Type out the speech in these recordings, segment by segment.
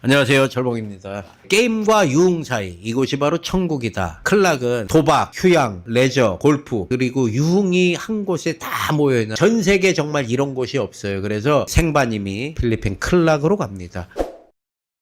안녕하세요. 철봉입니다. 게임과 유흥 사이 이곳이 바로 천국이다. 클락은 도박, 휴양, 레저, 골프 그리고 유흥이 한 곳에 다 모여 있는 전 세계 정말 이런 곳이 없어요. 그래서 생바님이 필리핀 클락으로 갑니다.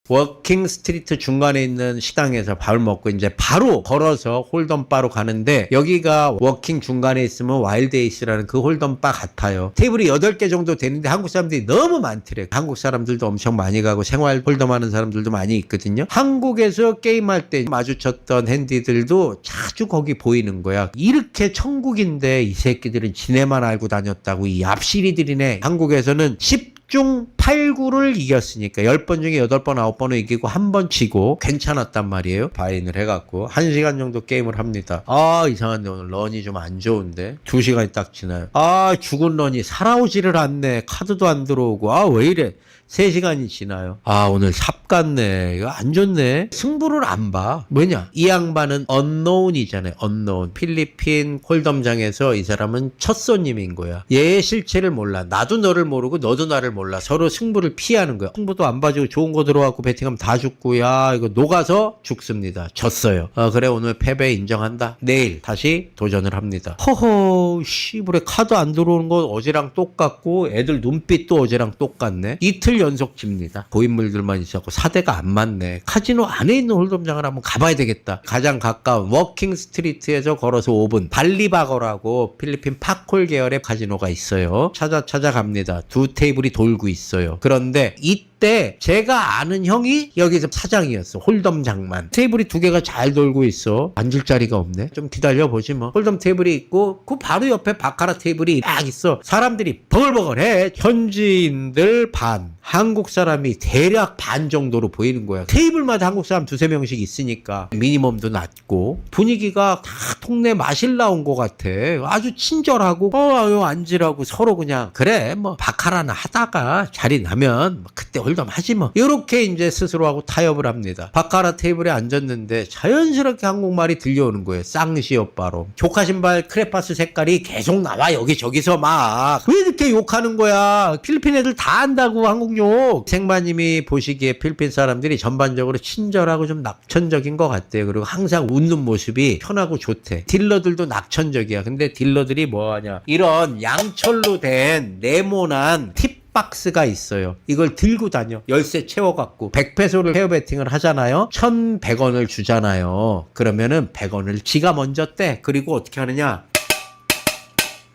워킹 스트리트 중간에 있는 식당에서 밥을 먹고 이제 바로 걸어서 홀덤바로 가는데 여기가 워킹 중간에 있으면 와일드에이스라는 그 홀덤바 같아요. 테이블이 8개 정도 되는데 한국 사람들이 너무 많더래. 한국 사람들도 엄청 많이 가고 생활 홀덤 하는 사람들도 많이 있거든요. 한국에서 게임할 때 마주쳤던 핸디들도 자주 거기 보이는 거야. 이렇게 천국인데 이 새끼들은 지네만 알고 다녔다고 이 앞시리들이네. 한국에서는 10중 8구를 이겼으니까 10번 중에 8번, 9번을 이기고 한 번 지고 괜찮았단 말이에요. 바인을 해갖고 1시간 정도 게임을 합니다. 아 이상한데 오늘 런이 좀 안 좋은데 2시간이 딱 지나요. 아 죽은 런이 살아오지를 않네. 카드도 안 들어오고 아 왜 이래. 3시간이 지나요. 아, 오늘 삽 같네. 이거 안 좋네. 승부를 안 봐. 뭐냐? 이 양반은 언노운이잖아요. 언노운. 필리핀 홀덤장에서 이 사람은 첫 손님인 거야. 얘의 실체를 몰라. 나도 너를 모르고 너도 나를 몰라. 서로 승부를 피하는 거야. 승부도 안 봐주고 좋은 거 들어갖고 배팅하면 다 죽고, 야, 이거 녹아서 죽습니다. 졌어요. 아, 그래, 오늘 패배 인정한다. 내일 다시 도전을 합니다. 허허, 씨부레 카드 안 들어오는 거 어제랑 똑같고, 애들 눈빛도 어제랑 똑같네. 이틀 연속 집니다. 고인물들만 있었고, 사대가 안 맞네. 카지노 안에 있는 홀덤장을 한번 가봐야 되겠다. 가장 가까운 워킹 스트리트에서 걸어서 5분. 발리바거라고 필리핀 파콜 계열의 카지노가 있어요. 찾아 찾아갑니다. 두 테이블이 돌고 있어요. 그런데 이때 제가 아는 형이 여기서 사장이었어. 홀덤 장만. 테이블이 두 개가 잘 돌고 있어. 앉을 자리가 없네. 좀 기다려 보지 뭐. 홀덤 테이블이 있고 그 바로 옆에 바카라 테이블이 딱 있어. 사람들이 버글버글해. 현지인들 반. 한국 사람이 대략 반 정도로 보이는 거야. 테이블마다 한국 사람 두세 명씩 있으니까 미니멈도 낮고 분위기가 다 동네 마실 나온 것 같아. 아주 친절하고 어 아유 앉으라고 서로 그냥 그래 뭐 바카라나 하다가 자리 나면 뭐 그때 홀덤 하지 뭐. 이렇게 이제 스스로하고 타협을 합니다. 바카라 테이블에 앉았는데 자연스럽게 한국말이 들려오는 거예요. 쌍시 오빠로. 조카 신발 크레파스 색깔이 계속 나와 여기저기서 막 왜 이렇게 욕하는 거야. 필리핀 애들 다 안다고 한국 욕. 생마님이 보시기에 필리핀 사람들이 전반적으로 친절하고 좀 낙천적인 것 같대요. 그리고 항상 웃는 모습이 편하고 좋대. 딜러들도 낙천적이야. 근데 딜러들이 뭐하냐. 이런 양철로 된 네모난 팁 박스가 있어요. 이걸 들고 다녀. 열쇠 채워갖고 100페소를 헤어 베팅을 하잖아요. 1100원을 주잖아요. 그러면은 100원을 지가 먼저 떼. 그리고 어떻게 하느냐.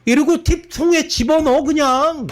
이러고 팁 통에 집어넣어 그냥.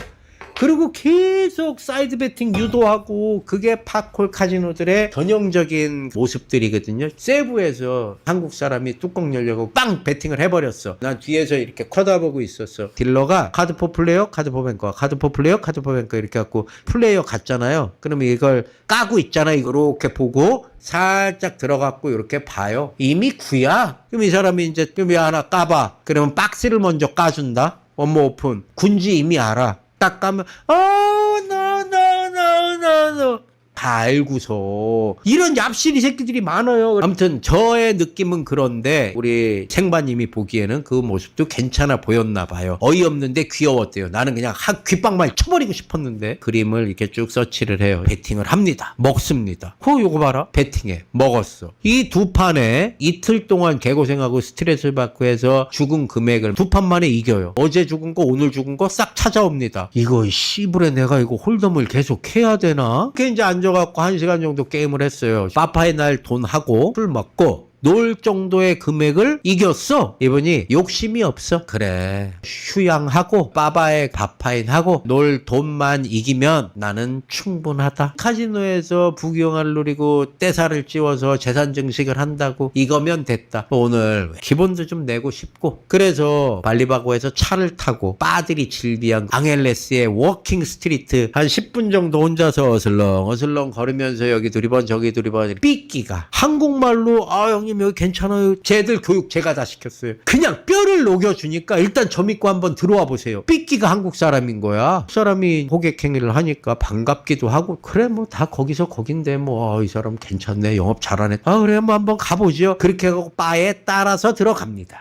그리고 계속 사이드 베팅 유도하고 그게 팝콜 카지노들의 전형적인 모습들이거든요. 세부에서 한국 사람이 뚜껑 열려고 빵 베팅을 해버렸어. 난 뒤에서 이렇게 쳐다보고 있었어. 딜러가 카드 포 플레이어, 카드 포 뱅커, 카드 포 플레이어, 카드 포 뱅커 이렇게 갖고 플레이어 갔잖아요. 그러면 이걸 까고 있잖아. 이렇게 보고 살짝 들어갔고 이렇게 봐요. 이미 구야. 그럼 이 사람이 이제 좀 하나 까봐. 그러면 박스를 먼저 까준다. 원모 오픈. 군지 이미 알아. 딱 까면 어, no, no, no, no, no. 다 알고서 이런 얍실이 새끼들이 많아요. 아무튼 저의 느낌은 그런데 우리 생바님이 보기에는 그 모습도 괜찮아 보였나 봐요. 어이없는데 귀여웠대요. 나는 그냥 한 귓방망이 쳐버리고 싶었는데 그림을 이렇게 쭉 서치를 해요. 베팅을 합니다. 먹습니다. 호 요거 봐라. 베팅해. 먹었어. 이 두 판에 이틀 동안 개고생하고 스트레스를 받고 해서 죽은 금액을 두 판 만에 이겨요. 어제 죽은 거 오늘 죽은 거 싹 찾아옵니다. 이거 씨부레 내가 이거 홀덤을 계속 해야 되나? 그게 이제 앉아갖고 한 시간 정도 게임을 했어요. 파파의 날 돈 하고 술 먹고 놀 정도의 금액을 이겼어. 이분이 욕심이 없어. 그래. 휴양하고 빠바의 밥파인하고 놀 돈만 이기면 나는 충분하다. 카지노에서 부귀영화를 누리고 떼살을 찌워서 재산 증식을 한다고 이거면 됐다. 오늘 기본도 좀 내고 싶고 그래서 발리바고에서 차를 타고 빠들이 질비한 앙헬레스의 워킹 스트리트 한 10분 정도 혼자서 어슬렁 어슬렁 걸으면서 여기 두리번 저기 두리번 삐끼가 한국말로 아 형님 여기 괜찮아요. 쟤들 교육 제가 다 시켰어요. 그냥 뼈를 녹여주니까 일단 저 믿고 한번 들어와 보세요. 삐끼가 한국 사람인 거야. 사람이 호객 행위를 하니까 반갑기도 하고 그래 뭐 다 거기서 거긴데 뭐 이 사람 괜찮네 영업 잘하네. 아 그래 뭐 한번 가보죠. 그렇게 하고 바에 따라서 들어갑니다.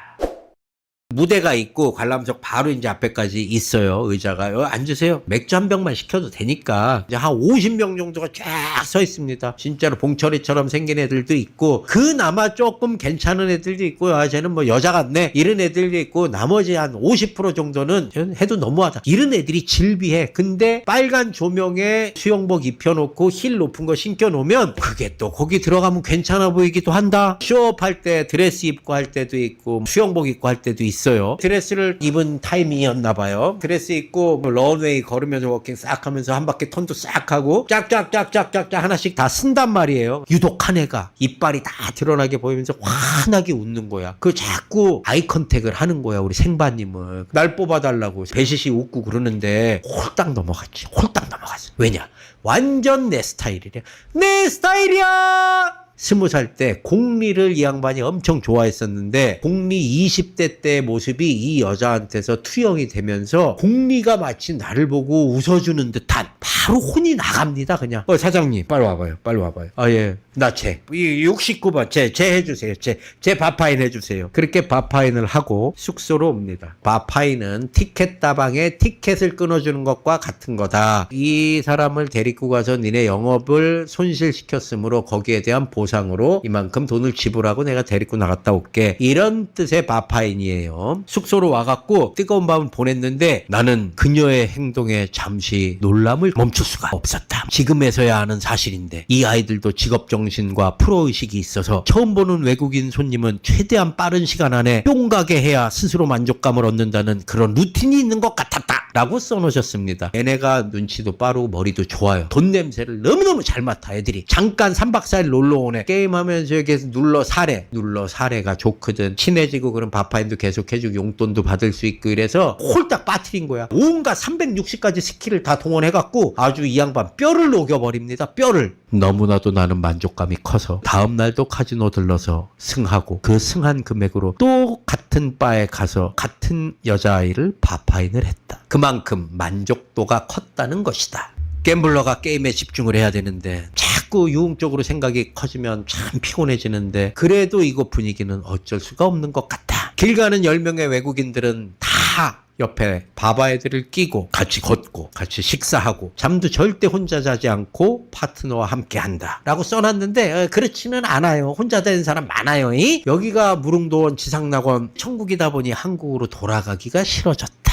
무대가 있고 관람석 바로 이제 앞에까지 있어요. 의자가. 여기 앉으세요. 맥주 한 병만 시켜도 되니까. 이제 한 50명 정도가 쫙 서 있습니다. 진짜로 봉철이처럼 생긴 애들도 있고 그나마 조금 괜찮은 애들도 있고 아 쟤는 뭐 여자 같네 이런 애들도 있고 나머지 한 50% 정도는 해도 너무하다. 이런 애들이 질비해. 근데 빨간 조명에 수영복 입혀놓고 힐 높은 거 신겨 놓으면 그게 또 거기 들어가면 괜찮아 보이기도 한다. 쇼업 할 때 드레스 입고 할 때도 있고 수영복 입고 할 때도 있어 요. 드레스를 입은 타이밍이었나 봐요. 드레스 입고 뭐 런웨이 걸으면서 워킹 싹 하면서 한 바퀴 턴도 싹 하고 짝짝짝짝짝짝 하나씩 다 쓴단 말이에요. 유독 한 애가 이빨이 다 드러나게 보이면서 환하게 웃는 거야. 그 자꾸 아이 컨택을 하는 거야. 우리 생바님은 날 뽑아달라고 배시시 웃고 그러는데 홀딱 넘어갔지. 홀딱 넘어갔어. 왜냐? 완전 내 스타일이래. 내 스타일이야! 스무 살 때 공리를 이 양반이 엄청 좋아했었는데 공리 20대 때 모습이 이 여자한테서 투영이 되면서 공리가 마치 나를 보고 웃어주는 듯한 바로 혼이 나갑니다 그냥. 어 사장님 빨리 와봐요 빨리 와봐요. 아예 나제 69번 제 제 해주세요. 제 제 바파인 해주세요. 그렇게 바파인을 하고 숙소로 옵니다. 바파인은 티켓 다방에 티켓을 끊어주는 것과 같은 거다. 이 사람을 데리고 가서 니네 영업을 손실시켰으므로 거기에 대한 보상으로 이만큼 돈을 지불하고 내가 데리고 나갔다 올게. 이런 뜻의 바파인이에요. 숙소로 와갖고 뜨거운 밤을 보냈는데 나는 그녀의 행동에 잠시 놀람을 멈출 수가 없었다. 지금에서야 아는 사실인데 이 아이들도 직업 정 신과 프로의식이 있어서 처음 보는 외국인 손님은 최대한 빠른 시간 안에 뿅 가게 해야 스스로 만족감을 얻는다는 그런 루틴이 있는 것 같았다 라고 써놓으셨습니다. 얘네가 눈치도 빠르고 머리도 좋아요. 돈 냄새를 너무너무 잘 맡아 애들이. 잠깐 3박 4일 놀러 오네. 게임하면서 여기서 눌러 사래 눌러 사래가 좋거든. 친해지고 그런 바파인도 계속 해주고 용돈도 받을 수 있고 이래서 홀딱 빠트린 거야. 온갖 360가지 스킬을 다 동원해갖고 아주 이 양반 뼈를 녹여버립니다 뼈를. 너무나도 나는 만족감이 커서 다음날도 카지노 들러서 승하고 그 승한 금액으로 또 같은 바에 가서 같은 여자아이를 바파인을 했다. 그만 큼 만족도가 컸다는 것이다 갬블러가 게임에 집중을 해야 되는데 자꾸 유흥적으로 생각이 커지면 참 피곤해지는데 그래도 이거 분위기는 어쩔 수가 없는 것 같다. 길 가는 10명의 외국인들은 다 옆에 바바애들을 끼고 같이 걷고 같이 식사하고 잠도 절대 혼자 자지 않고 파트너와 함께 한다 라고 써놨는데 어, 그렇지는 않아요 혼자 되는 사람 많아요 이? 여기가 무릉도원 지상낙원 천국이다 보니 한국으로 돌아가기가 싫어졌다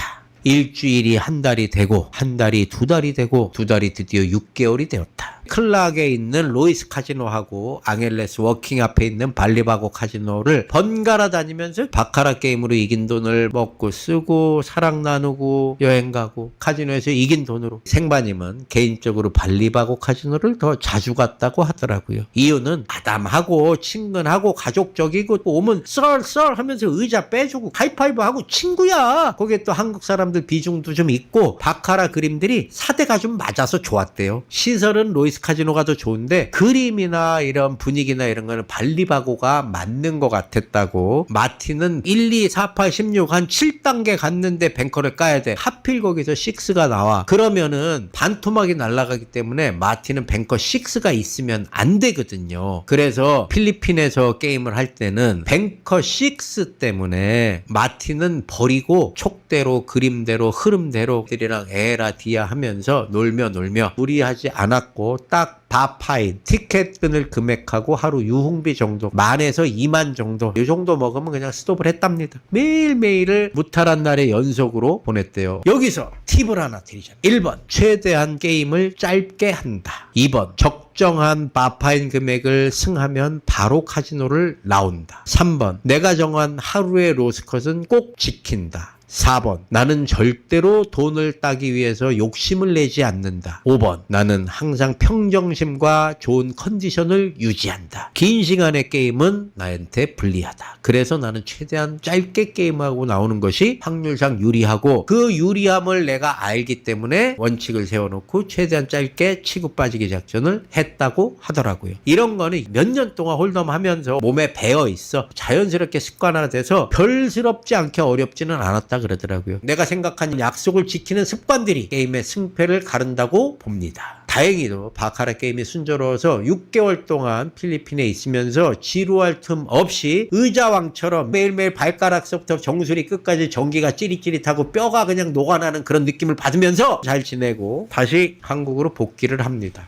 일주일이 한 달이 되고 한 달이 두 달이 되고 두 달이 드디어 6개월이 되었다. 클락에 있는 로이스 카지노하고 앙헬레스 워킹 앞에 있는 발리바고 카지노를 번갈아 다니면서 바카라 게임으로 이긴 돈을 먹고 쓰고 사랑 나누고 여행 가고 카지노에서 이긴 돈으로 생바님은 개인적으로 발리바고 카지노를 더 자주 갔다고 하더라고요. 이유는 아담하고 친근하고 가족적이고 또 오면 썰썰 하면서 의자 빼주고 하이파이브 하고 친구야. 거기에 또 한국 사람들 비중도 좀 있고 바카라 그림들이 사대가 좀 맞아서 좋았대요. 시설은 로이스 카지노가 더 좋은데 그림이나 이런 분위기나 이런 거는 발리바고가 맞는 것 같았다고. 마티는 1, 2, 4, 8, 16 한 7단계 갔는데 뱅커를 까야 돼. 하필 거기서 6가 나와. 그러면은 반토막이 날아가기 때문에 마티는 뱅커 6가 있으면 안 되거든요. 그래서 필리핀에서 게임을 할 때는 뱅커 6 때문에 마티는 버리고 촉대로 그림대로 흐름대로 들이랑 에라 디아 하면서 놀며 놀며 무리하지 않았고 딱 바파인. 티켓 끊을 금액하고 하루 유흥비 정도 만에서 2만 정도 이 정도 먹으면 그냥 스톱을 했답니다. 매일매일을 무탈한 날의 연속으로 보냈대요. 여기서 팁을 하나 드리자면 1번 최대한 게임을 짧게 한다. 2번 적정한 바파인 금액을 승하면 바로 카지노를 나온다. 3번 내가 정한 하루의 로스컷은 꼭 지킨다 4번. 나는 절대로 돈을 따기 위해서 욕심을 내지 않는다. 5번. 나는 항상 평정심과 좋은 컨디션을 유지한다. 긴 시간의 게임은 나한테 불리하다. 그래서 나는 최대한 짧게 게임하고 나오는 것이 확률상 유리하고 그 유리함을 내가 알기 때문에 원칙을 세워놓고 최대한 짧게 치고 빠지기 작전을 했다고 하더라고요. 이런 거는 몇 년 동안 홀덤 하면서 몸에 배어 있어. 자연스럽게 습관화돼서 별스럽지 않게 어렵지는 않았다 그러더라고요. 내가 생각한 약속을 지키는 습관들이 게임의 승패를 가른다고 봅니다. 다행히도 바카라 게임이 순조로워서 6개월 동안 필리핀에 있으면서 지루할 틈 없이 의자왕처럼 매일매일 발가락서부터 정수리 끝까지 전기가 찌릿찌릿하고 뼈가 그냥 녹아나는 그런 느낌을 받으면서 잘 지내고 다시 한국으로 복귀를 합니다.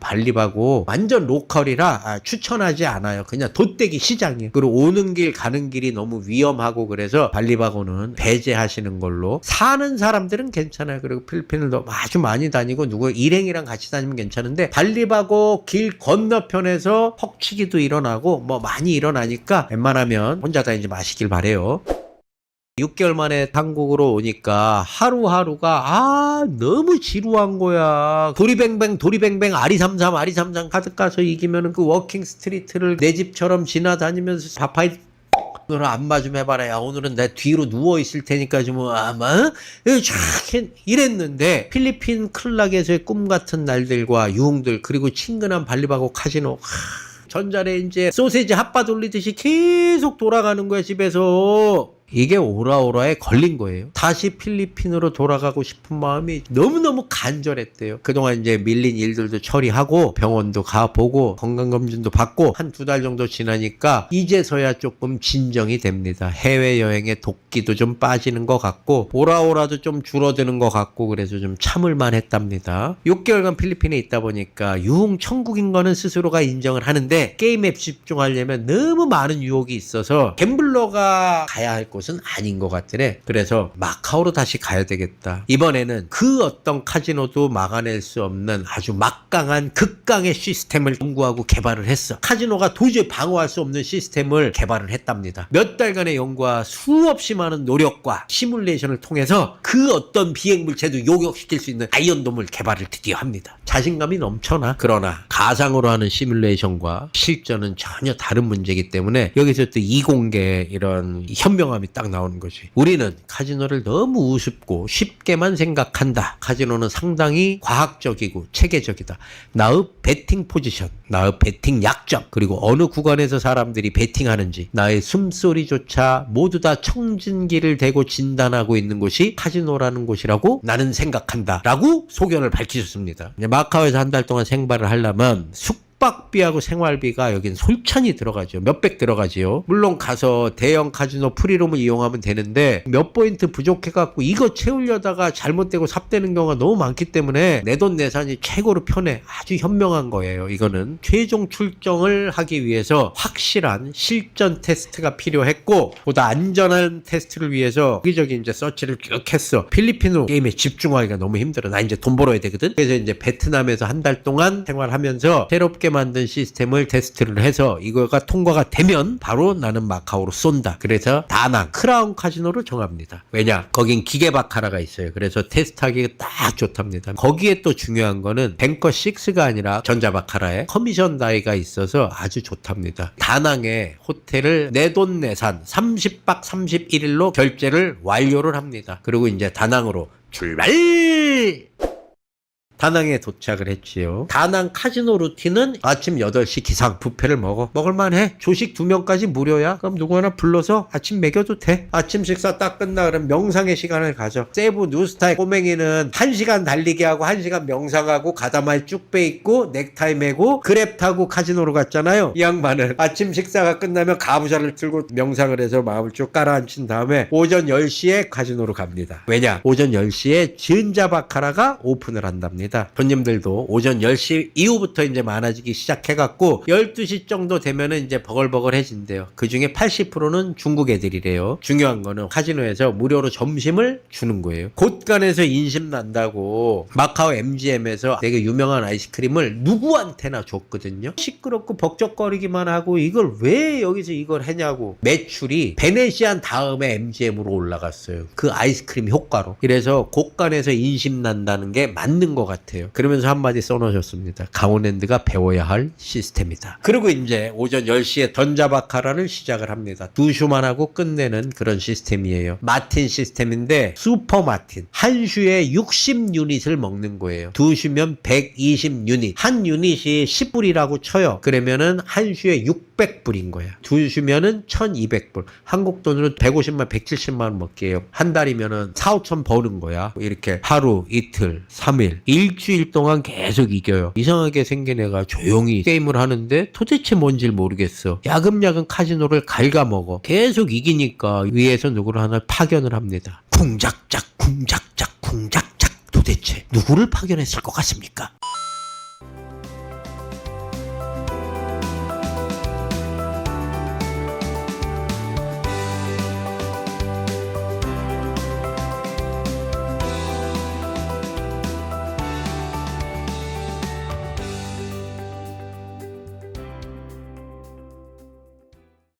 발리바고 완전 로컬이라 아, 추천하지 않아요. 그냥 돗대기 시장이에요. 그리고 오는 길 가는 길이 너무 위험하고 그래서 발리바고는 배제하시는 걸로 사는 사람들은 괜찮아요. 그리고 필리핀을 너 아주 많이 다니고 누구 일행이랑 같이 다니면 괜찮은데 발리바고 길 건너편에서 퍽치기도 일어나고 뭐 많이 일어나니까 웬만하면 혼자 다니지 마시길 바래요. 6개월 만에 한국으로 오니까 하루하루가 아 너무 지루한 거야 도리뱅뱅 도리뱅뱅 아리삼삼 아리삼삼 카드 가서 이기면은 그 워킹 스트리트를 내 집처럼 지나다니면서 바파이 오늘은 좀 해봐라. 야, 오늘은 내 뒤로 누워있을 테니까 좀, 아마, 이랬는데, 필리핀 클락에서의 꿈 같은 날들과 유흥들, 그리고 친근한 발리바고 카지노, 하, 전자레인지에 소세지 핫바 돌리듯이 계속 돌아가는 거야, 집에서. 이게 오라오라에 걸린 거예요. 다시 필리핀으로 돌아가고 싶은 마음이 너무너무 간절했대요. 그동안 이제 밀린 일들도 처리하고 병원도 가보고 건강검진도 받고 한 두 달 정도 지나니까 이제서야 조금 진정이 됩니다. 해외여행의 도끼도 좀 빠지는 것 같고 오라오라도 좀 줄어드는 것 같고 그래서 좀 참을만 했답니다. 6개월간 필리핀에 있다 보니까 유흥 천국인 거는 스스로가 인정을 하는데 게임에 집중하려면 너무 많은 유혹이 있어서 갬블러가 가야 할 곳은 아닌 것 같으네. 그래서 마카오로 다시 가야 되겠다. 이번에는 그 어떤 카지노도 막아낼 수 없는 아주 막강한 극강의 시스템을 연구하고 개발을 했어. 카지노가 도저히 방어할 수 없는 시스템을 개발을 했답니다. 몇 달간의 연구와 수없이 많은 노력과 시뮬레이션을 통해서 그 어떤 비행 물체도 요격시킬 수 있는 아이언돔을 개발을 드디어 합니다. 자신감이 넘쳐나. 그러나 가상으로 하는 시뮬레이션과 실전은 전혀 다른 문제이기 때문에 여기서 또 이공계 이런 현명함이 딱 나오는 거지. 우리는 카지노를 너무 우습고 쉽게만 생각한다. 카지노는 상당히 과학적이고 체계적이다. 나의 베팅 포지션, 나의 베팅 약점, 그리고 어느 구간에서 사람들이 베팅하는지, 나의 숨소리조차 모두 다 청진기를 대고 진단하고 있는 곳이 카지노라는 곳이라고 나는 생각한다. 라고 소견을 밝히셨습니다. 마카오에서 한 달 동안 생활을 하려면 숙 박비하고 생활비가 여긴 솔찬히 들어가죠. 몇백 들어가지요. 물론 가서 대형 카지노 프리롬을 이용하면 되는데 몇 포인트 부족해갖고 이거 채우려다가 잘못되고 삽되는 경우가 너무 많기 때문에 내 돈 내산이 최고로 편해. 아주 현명한 거예요. 이거는 최종 출정을 하기 위해서 확실한 실전 테스트가 필요했고 보다 안전한 테스트를 위해서 여기저기 이제 서치를 쭉 했어. 필리핀으로 게임에 집중하기가 너무 힘들어. 나 이제 돈 벌어야 되거든. 그래서 이제 베트남에서 한 달 동안 생활하면서 새롭게 만든 시스템을 테스트를 해서 이거가 통과가 되면 바로 나는 마카오로 쏜다. 그래서 다낭 크라운 카지노로 정합니다. 왜냐? 거긴 기계 바카라가 있어요. 그래서 테스트하기가 딱 좋답니다. 거기에 또 중요한 거는 뱅커 6가 아니라 전자 바카라에 커미션 다이가 있어서 아주 좋답니다. 다낭에 호텔을 내돈내산 30박 31일로 결제를 완료를 합니다. 그리고 이제 다낭으로 출발! 다낭에 도착을 했지요. 다낭 카지노 루틴은 아침 8시 기상 뷔페를 먹어. 먹을만해. 조식 두 명까지 무료야. 그럼 누구 하나 불러서 아침 먹여도 돼. 아침 식사 딱 끝나 그럼 명상의 시간을 가져. 세부 뉴스타일 꼬맹이는 1시간 달리기 하고 1시간 명상하고 가다마에 쭉 빼입고 넥타이 메고 그랩 타고 카지노로 갔잖아요. 이 양반은 아침 식사가 끝나면 가부좌를 틀고 명상을 해서 마음을 쭉 깔아앉힌 다음에 오전 10시에 카지노로 갑니다. 왜냐? 오전 10시에 진자바카라가 오픈을 한답니다. 손님들도 오전 10시 이후부터 이제 많아지기 시작해갖고 12시 정도 되면은 이제 버글버글해진대요. 그 중에 80%는 중국 애들이래요. 중요한 거는 카지노에서 무료로 점심을 주는 거예요. 곳간에서 인심 난다고 마카오 MGM에서 되게 유명한 아이스크림을 누구한테나 줬거든요. 시끄럽고 벅적거리기만 하고 이걸 왜 여기서 이걸 했냐고. 매출이 베네시안 다음에 MGM으로 올라갔어요. 그 아이스크림 효과로. 그래서 곳간에서 인심 난다는 게 맞는 것 같아요. 그러면서 한마디 써놓으셨습니다. 강원랜드가 배워야 할 시스템이다. 그리고 이제 오전 10시에 던자바카라를 시작을 합니다. 두 슈만 하고 끝내는 그런 시스템이에요. 마틴 시스템인데 슈퍼 마틴. 한 슈에 60 유닛을 먹는 거예요. 두 슈면 120 유닛. 한 유닛이 10불이라고 쳐요. 그러면은 한 슈에 600불인 거야. 두 슈면은 1200불. 한국 돈으로 150만, 170만 원 먹게요. 한 달이면은 4, 5천 버는 거야. 이렇게 하루, 이틀, 3일, 일 일주일 동안 계속 이겨요. 이상하게 생긴 애가 조용히 게임을 하는데 도대체 뭔지 모르겠어. 야금야금 카지노를 갉아먹어. 계속 이기니까 위에서 누구를 하나 파견을 합니다. 쿵작작 쿵작작 쿵작작 도대체 누구를 파견했을 것 같습니까?